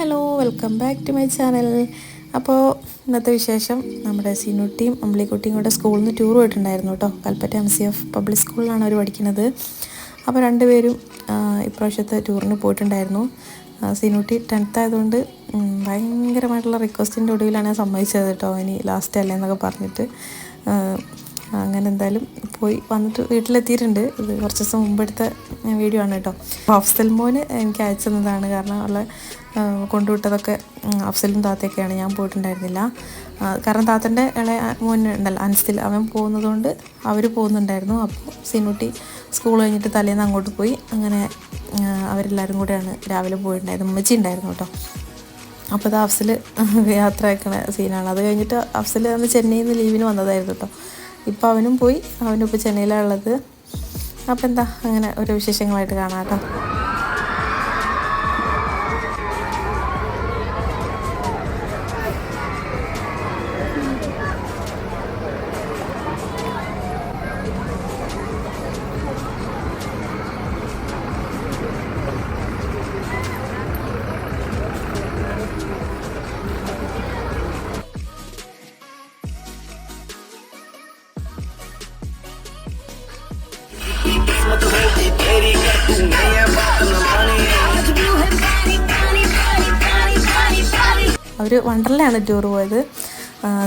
Hello welcome back to my channel. അപ്പോൾ ഇന്നത്തെ വിശേഷം നമ്മുടെ സിനുട്ടിയും അമ്പിളിക്കുട്ടിയും കൂടെ സ്കൂളിൽ നിന്ന് ടൂർ പോയിട്ടുണ്ടായിരുന്നു കേട്ടോ. Kalpetta M C F public സ്കൂളിലാണ് അവർ പഠിക്കുന്നത്. അപ്പോൾ രണ്ടുപേരും ഇപ്രാവശ്യത്തെ ടൂറിന് പോയിട്ടുണ്ടായിരുന്നു. സീനുട്ടി ടെൻത്ത് ആയതുകൊണ്ട് ഭയങ്കരമായിട്ടുള്ള റിക്വസ്റ്റിന്റെ ഒടുവിലാണ് ഞാൻ സമ്മതിച്ചത് കേട്ടോ. ഇനി ലാസ്റ്റ് അല്ലേ എന്നൊക്കെ പറഞ്ഞിട്ട്. അങ്ങനെ എന്തായാലും പോയി വന്നിട്ട് വീട്ടിലെത്തിയിട്ടുണ്ട്. ഇത് കുറച്ച് ദിവസം മുമ്പെടുത്ത വീഡിയോ ആണ് കേട്ടോ. ഹോഫ്സൽ മോന് എനിക്ക് അയച്ചു തന്നതാണ്. കാരണം ആ, കൊണ്ടുവിട്ടതൊക്കെ അഫ്സലും താത്തയൊക്കെയാണ്. ഞാൻ പോയിട്ടുണ്ടായിരുന്നില്ല. കാരണം താത്തന്റെ ഇളയ മോൻ ഉണ്ടല്ലോ അൻസിൽ അവൻ പോകുന്നതുകൊണ്ട് അവർ പോകുന്നുണ്ടായിരുന്നു. അപ്പോൾ സിനുട്ടി സ്കൂൾ കഴിഞ്ഞിട്ട് തലേന്ന് അങ്ങോട്ട് പോയി. അങ്ങനെ അവരെല്ലാവരും കൂടെയാണ് രാവിലെ പോയിട്ടുണ്ടായത്. ഉമ്മച്ചി ഉണ്ടായിരുന്നു കേട്ടോ. അപ്പോൾ അത് അഫ്സൽ യാത്ര അയക്കണ സീനാണ്. അത് കഴിഞ്ഞിട്ട് അഫ്സൽ അന്ന് ചെന്നൈയിൽ നിന്ന് ലീവിന് വന്നതായിരുന്നു കേട്ടോ. ഇപ്പോൾ അവനും പോയി. അവനും ഇപ്പോൾ ചെന്നൈയിലാണ് ഉള്ളത്. അപ്പോൾ എന്താ അങ്ങനെ ഒരു വിശേഷങ്ങളായിട്ട് കാണാം കേട്ടോ. അവർ വണ്ടർലയാണ് ടൂർ പോയത്.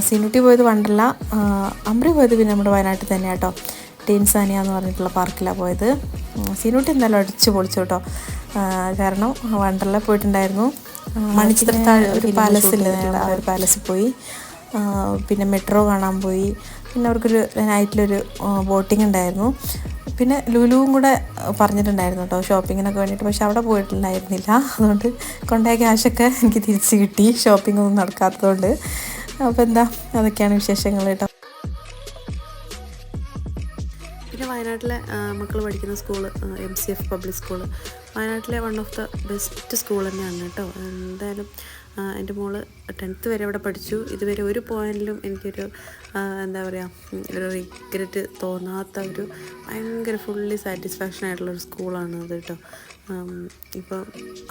സിനുട്ടി പോയത് വണ്ടർല. ആ, അമ്രി പോയത് പിന്നെ നമ്മുടെ വയനാട്ടിൽ തന്നെ കേട്ടോ ടീൻസാനിയ എന്ന് പറഞ്ഞിട്ടുള്ള പാർക്കിലാണ് പോയത്. സിനുട്ടി എന്തായാലും അടിച്ചു പൊളിച്ചു കേട്ടോ കാരണം വണ്ടർല പോയിട്ടുണ്ടായിരുന്നു. മണിച്ചിത്രത്താഴ് ഒരു പാലസ് ഇല്ലേ ആ ഒരു പാലസിൽ പോയി. പിന്നെ മെട്രോ കാണാൻ പോയി. പിന്നെ അവർക്കൊരു നൈറ്റിലൊരു ബോട്ടിംഗ് ഉണ്ടായിരുന്നു. പിന്നെ ലുലുവും കൂടെ പറഞ്ഞിട്ടുണ്ടായിരുന്നു കേട്ടോ ഷോപ്പിങ്ങിനൊക്കെ വേണ്ടിയിട്ട്. പക്ഷെ അവിടെ പോയിട്ടുണ്ടായിരുന്നില്ല. അതുകൊണ്ട് കൊണ്ടായ ക്യാഷൊക്കെ എനിക്ക് തിരിച്ച് കിട്ടി. ഷോപ്പിംഗ് ഒന്നും നടക്കാത്തതുകൊണ്ട്. അപ്പോൾ എന്താ അതൊക്കെയാണ് വിശേഷങ്ങൾ കേട്ടോ. പിന്നെ വയനാട്ടിലെ മക്കൾ പഠിക്കുന്ന school M C F public school വയനാട്ടിലെ one of the best school തന്നെയാണ് കേട്ടോ. എന്തായാലും എന്റെ മോൾ ടെൻത്ത് വരെ അവിടെ പഠിച്ചു. ഇതുവരെ ഒരു പോയിന്റിലും എനിക്കൊരു എന്താ പറയുക ഒരു റിഗ്രറ്റ് തോന്നാത്ത ഒരു ഭയങ്കര ഫുള്ളി സാറ്റിസ്ഫാക്ഷൻ ആയിട്ടുള്ളൊരു സ്കൂളാണ് അത് കേട്ടോ ഇപ്പം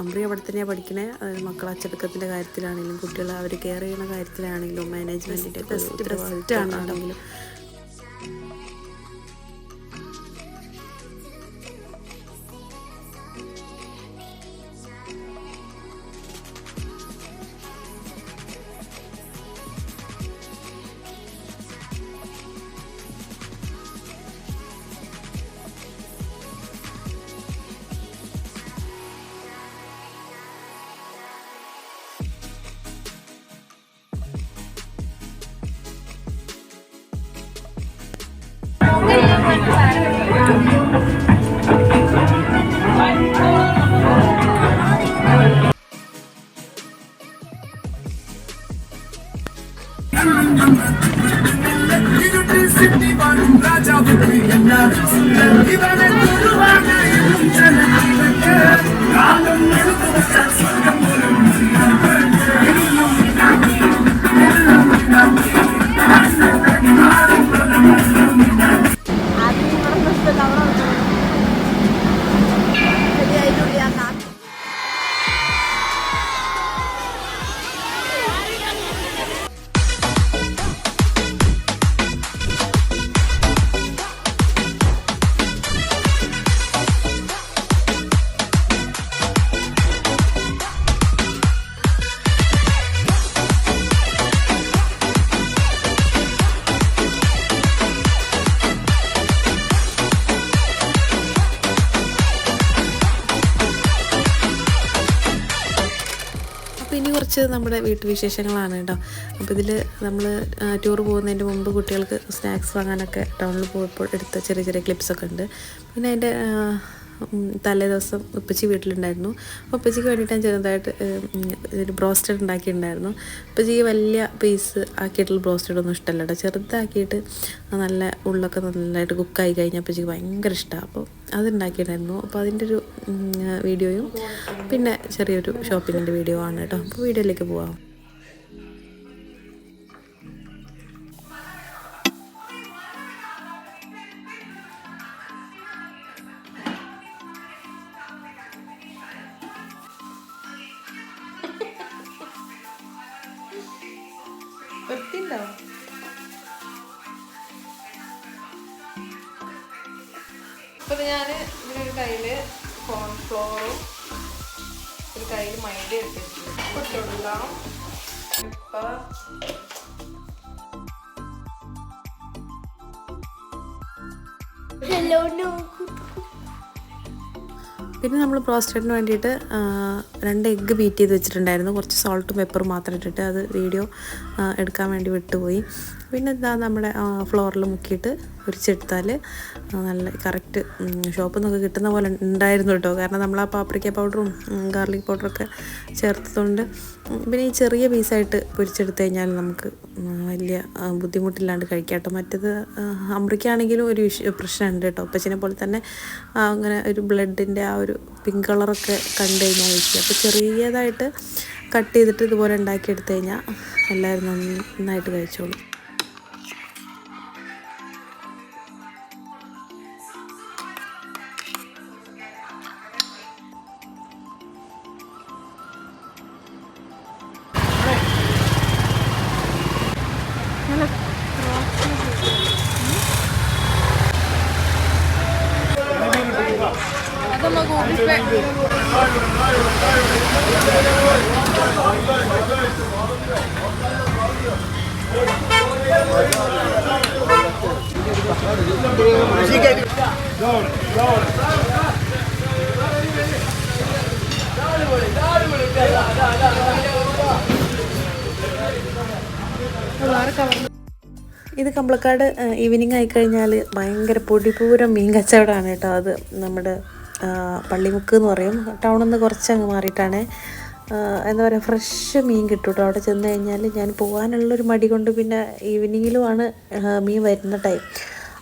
അമ്പ്രി അവിടെ തന്നെയാണ് പഠിക്കണേ. അതായത് മക്കൾ അച്ചടക്കത്തിന്റെ കാര്യത്തിലാണെങ്കിലും കുട്ടികളെ അവർ കെയർ ചെയ്യുന്ന കാര്യത്തിലാണെങ്കിലും മാനേജ്മെന്റിന്റെ ഉത്തരവാദിത്തമാണെങ്കിലും അപ്പോൾ ഇനി കുറച്ച് നമ്മുടെ വീട്ടുവിശേഷങ്ങളാണ് കേട്ടോ. അപ്പോൾ ഇതിൽ നമ്മൾ ടൂർ പോകുന്നതിന്റെ മുമ്പ് കുട്ടികൾക്ക് സ്നാക്സ് വാങ്ങാനൊക്കെ ടൗണിൽ പോയപ്പോൾ എടുത്ത ചെറിയ ചെറിയ ക്ലിപ്സൊക്കെ ഉണ്ട്. പിന്നെ അതിന്റെ തലേ ദിവസം ഉപ്പച്ചി വീട്ടിലുണ്ടായിരുന്നു. അപ്പോൾ ഉപ്പച്ചിക്ക് വേണ്ടിയിട്ട് ഞാൻ ചെറുതായിട്ട് ഒരു ബ്രോസ്റ്റഡ് ഉണ്ടാക്കിയിട്ടുണ്ടായിരുന്നു. ഉപ്പച്ചിക്ക് വലിയ പീസ് ആക്കിയിട്ടുള്ള ബ്രോസ്റ്റഡ് ഒന്നും ഇഷ്ടമല്ല കേട്ടോ. ചെറുതാക്കിയിട്ട് നല്ല ഉള്ളൊക്കെ നല്ലതായിട്ട് കുക്കായി കഴിഞ്ഞാൽ ഉപ്പച്ചിക്ക് ഭയങ്കര ഇഷ്ടമാണ് അപ്പോൾ അതുണ്ടാക്കിയിട്ടുണ്ടായിരുന്നു. അപ്പോൾ അതിന്റെ ഒരു വീഡിയോയും പിന്നെ ചെറിയൊരു ഷോപ്പിങ്ങിന്റെ വീഡിയോ ആണ് കേട്ടോ. അപ്പോൾ വീഡിയോയിലേക്ക് പോവാം. ഒരു കയ്യിൽ മൈദ എടുത്തിട്ട് ഇപ്പം ഹലോ നോ പിന്നെ നമ്മൾ പ്രോസ്റ്റേറ്റിന് വേണ്ടിയിട്ട് രണ്ട് എഗ്ഗ് ബീറ്റ് ചെയ്ത് വെച്ചിട്ടുണ്ടായിരുന്നു. കുറച്ച് സോൾട്ടും പെപ്പറും മാത്രം ഇട്ടിട്ട് അത് വീഡിയോ എടുക്കാൻ വേണ്ടി വിട്ടുപോയി. പിന്നെ എന്താ നമ്മുടെ ഫ്ലോറിൽ മുക്കിയിട്ട് പൊരിച്ചെടുത്താൽ നല്ല കറക്റ്റ് ഷോപ്പിൽ നിന്നൊക്കെ കിട്ടുന്ന പോലെ ഉണ്ടായിരുന്നു കേട്ടോ. കാരണം നമ്മൾ ആ പാപ്രിക്ക പൗഡറും ഗാർലിക് പൗഡറൊക്കെ ചേർത്തതുകൊണ്ട് പിന്നെ ഈ ചെറിയ പീസായിട്ട് പൊരിച്ചെടുത്ത് കഴിഞ്ഞാൽ നമുക്ക് വലിയ ബുദ്ധിമുട്ടില്ലാണ്ട് കഴിക്കാം കേട്ടോ മറ്റത് അമ്രിക്കാണെങ്കിലും ഒരു പ്രശ്നമുണ്ട് കേട്ടോ. അപ്പച്ചനെ പോലെ തന്നെ അങ്ങനെ ഒരു ബ്ലഡിന്റെ ആ ഒരു പിങ്ക് കളറൊക്കെ കണ്ടു കഴിഞ്ഞാൽ കഴിക്കുക. അപ്പോൾ ചെറിയതായിട്ട് കട്ട് ചെയ്തിട്ട് ഇതുപോലെ ഉണ്ടാക്കിയെടുത്ത് കഴിഞ്ഞാൽ എല്ലാവരും നന്നായിട്ട് കഴിച്ചോളും. ഇത് കമ്പളക്കാട് ഈവനിങ് ആയിക്കഴിഞ്ഞാൽ ഭയങ്കര പൊടിപൂരം മീൻ കച്ചവടമാണ് കേട്ടോ അത് നമ്മുടെ പള്ളിമുക്ക് എന്ന് പറയും. ടൗണിൽ നിന്ന് കുറച്ചങ്ങ് മാറിയിട്ടാണ്. ആ, എന്താ പറയുക ഫ്രഷ് മീൻ കിട്ടും കേട്ടോ അവിടെ ചെന്ന് കഴിഞ്ഞാൽ ഞാൻ പോകാനുള്ളൊരു മടി കൊണ്ട് പിന്നെ ഈവനിങ്ങിലുമാണ് മീൻ വരുന്ന ടൈം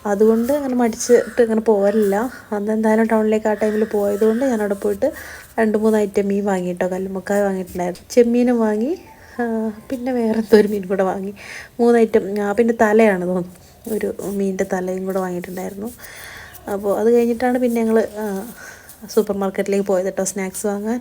അതുകൊണ്ട് അങ്ങനെ മടിച്ചിട്ട് അങ്ങനെ പോകാറില്ല അന്ന് എന്തായാലും ടൗണിലേക്ക് ആ ടൈമിൽ പോയതുകൊണ്ട് ഞാൻ അവിടെ പോയിട്ട് രണ്ട് മൂന്ന് ഐറ്റം മീൻ വാങ്ങി കേട്ടോ കല്ലുമ്മക്കായ വാങ്ങിയിട്ടുണ്ടായിരുന്നു. ചെമ്മീനും വാങ്ങി പിന്നെ വേറെ എന്തോ ഒരു മീൻ കൂടെ വാങ്ങി. മൂന്ന് ഐറ്റം പിന്നെ തലയാണ് തോന്നുന്നു. ഒരു മീനിന്റെ തലയും കൂടെ വാങ്ങിയിട്ടുണ്ടായിരുന്നു. അപ്പോൾ അത് കഴിഞ്ഞിട്ടാണ് പിന്നെ ഞങ്ങൾ സൂപ്പർ മാർക്കറ്റിലേക്ക് പോയത് കേട്ടോ സ്നാക്സ് വാങ്ങാൻ.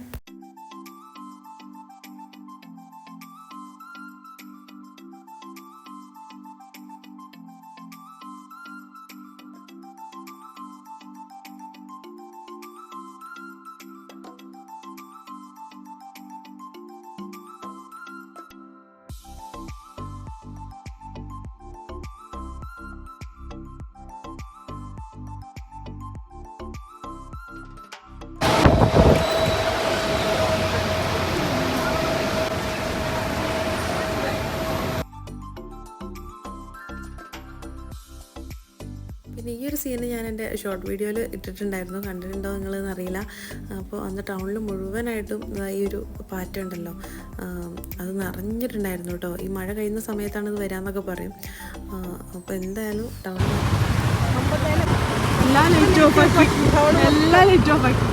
ഒരു സീന് ഞാൻ എന്റെ ഷോർട്ട് വീഡിയോയിൽ ഇട്ടിട്ടുണ്ടായിരുന്നു. കണ്ടിട്ടുണ്ടോ നിങ്ങളെന്ന് അറിയില്ല. അപ്പോൾ അന്ന് ടൗണിൽ മുഴുവനായിട്ടും ഈ ഒരു പാറ്റ ഉണ്ടല്ലോ. അത് നിറഞ്ഞിട്ടുണ്ടായിരുന്നു കേട്ടോ. ഈ മഴ കഴിയുന്ന സമയത്താണ് ഇത് വരാമെന്നൊക്കെ പറയും. അപ്പോൾ എന്തായാലും ടൗണിൽ എല്ലാ ലൈറ്റ് ഓഫ് ആക്കി. എല്ലാ ലൈറ്റ് ഓഫ് ആക്കി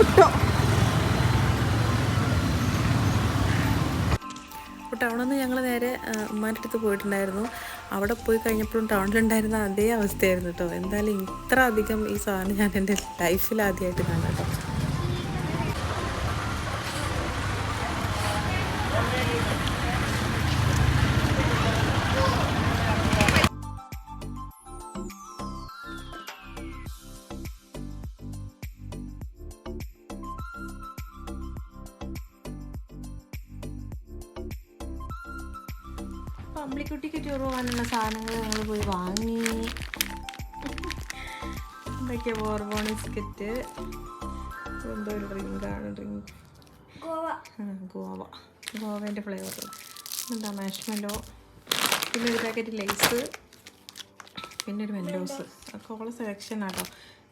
വിട്ടോ അപ്പോൾ ടൗണിൽ നിന്ന് ഞങ്ങൾ നേരെ ഉമ്മാന്റെ അടുത്ത് പോയിട്ടുണ്ടായിരുന്നു. അവിടെ പോയി കഴിഞ്ഞപ്പോഴും ടൗണിലുണ്ടായിരുന്ന അതേ അവസ്ഥയായിരുന്നു കേട്ടോ എന്തായാലും ഇത്ര അധികം ഈ സാധനം ഞാൻ എന്റെ ലൈഫിൽ ആദ്യമായിട്ട് കാണാം കേട്ടോ അമ്പിളിക്കുട്ടിക്ക് ടൂർ പോകാനുള്ള സാധനങ്ങൾ ഞങ്ങൾ പോയി വാങ്ങി. എന്തൊക്കെയാ ബോർബോൺ ബിസ്ക്കറ്റ്. എന്തോ ഒരു ഡ്രിങ്കാണ് ഡ്രിങ്ക്. ഗോവ. ഗോവ. ഗോവേന്റെ ഫ്ലേവർ എന്താ മാഷ്മലോ പിന്നെ ഒരു പാക്കറ്റ് ലേസ് പിന്നെ ഒരു മെൻഡോസ് ഓളെ സെലക്ഷൻ ആട്ടോ.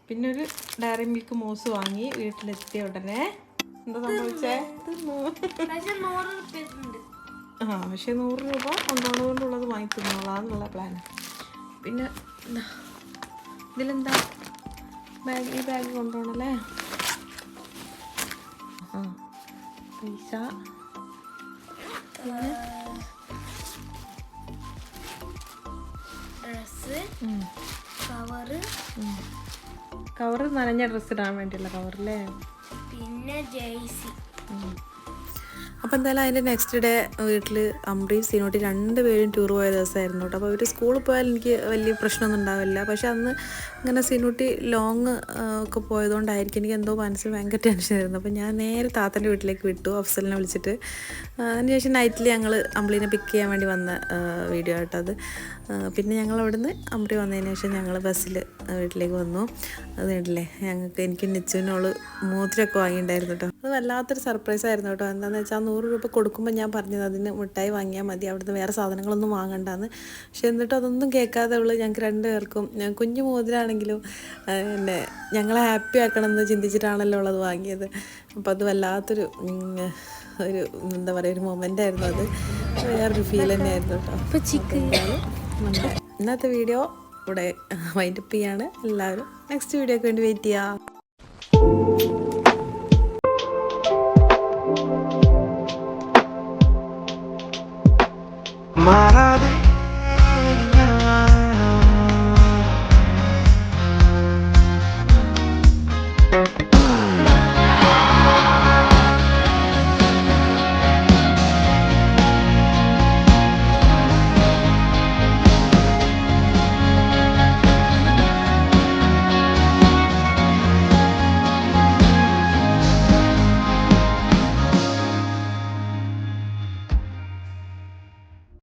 പിന്നെ ഒരു ഡയറി മിൽക്ക് മൂസ് വാങ്ങി വീട്ടിലെത്തിയ ഉടനെ. എന്താ സംഭവിച്ചേ? നൂറ് ആ പക്ഷേ നൂറ് രൂപ കൊണ്ടുള്ളത് വാങ്ങി തിന്നോളാന്നുള്ള പ്ലാന് പിന്നെ ഇതിലെന്താ? ബാഗ് ഈ ബാഗ് കൊണ്ടുപോകണല്ലേ ആ പൈസ. ഡ്രസ് കവറ് കവർ നനഞ്ഞ ഡ്രസ്സ് ഇടാൻ വേണ്ടിയുള്ള കവറല്ലേ പിന്നെ ജേഴ്സി അപ്പോൾ എന്തായാലും അതിന്റെ നെക്സ്റ്റ് ഡേ വീട്ടിൽ അമ്രീം സീനോട്ടി രണ്ടുപേരും ടൂർ പോയ ദിവസമായിരുന്നു കേട്ടോ അപ്പോൾ അവർ സ്കൂളിൽ പോയാൽ എനിക്ക് വലിയ പ്രശ്നമൊന്നും ഉണ്ടാവില്ല. പക്ഷെ അന്ന് ഇങ്ങനെ സീനോട്ടി ലോങ് ഒക്കെ പോയതുകൊണ്ടായിരിക്കും എനിക്ക് എന്തോ മനസ്സിൽ ഭയങ്കര ടെൻഷനായിരുന്നു അപ്പോൾ ഞാൻ നേരെ താത്തന്റെ വീട്ടിലേക്ക് വിട്ടു അഫ്സലിനെ വിളിച്ചിട്ട്. അതിനുശേഷം നൈറ്റിൽ ഞങ്ങൾ അമ്പ്ലീനെ പിക്ക് ചെയ്യാൻ വേണ്ടി വന്ന വീഡിയോ ആയിട്ടത് പിന്നെ ഞങ്ങൾ അവിടുന്ന് അമ്പ്രി വന്നതിന് ശേഷം ഞങ്ങൾ ബസ്സിൽ വീട്ടിലേക്ക് വന്നു. അത് കണ്ടില്ലേ ഞങ്ങൾക്ക് എനിക്ക് നിച്ചുവിനോൾ മൂത്രമൊക്കെ വാങ്ങിയിട്ടുണ്ടായിരുന്നു കേട്ടോ അത് വല്ലാത്തൊരു സർപ്രൈസ് ആയിരുന്നു കേട്ടോ എന്താണെന്ന് വെച്ചാൽ നൂറ് രൂപ കൊടുക്കുമ്പോൾ ഞാൻ പറഞ്ഞത് അതിന് മിഠായി വാങ്ങിയാൽ മതി അവിടുന്ന് വേറെ സാധനങ്ങളൊന്നും വാങ്ങണ്ടെന്ന്. പക്ഷെ എന്നിട്ട് അതൊന്നും കേൾക്കാതെ ഉള്ളു ഞങ്ങൾക്ക് രണ്ടുപേർക്കും ഞാൻ കുഞ്ഞു മോതിരാണെങ്കിലും എന്നെ പിന്നെ ഞങ്ങളെ ഹാപ്പി ആക്കണമെന്ന് ചിന്തിച്ചിട്ടാണല്ലോ ഉള്ളത് വാങ്ങിയത്. അപ്പോൾ അത് വല്ലാത്തൊരു ഒരു എന്താ പറയുക ഒരു മൊമെന്റ് ആയിരുന്നു അത്. വേറൊരു ഫീൽ തന്നെയായിരുന്നു കേട്ടോ. അപ്പോൾ ചിക്കൻ നമ്മുടെ ഇന്നത്തെ വീഡിയോ ഇവിടെ വൈൻഡപ്പ് ചെയ്യാണ്. എല്ലാവരും നെക്സ്റ്റ് വീഡിയോക്ക് വേണ്ടി വെയിറ്റ് ചെയ്യാം. I'm out of Maravilha.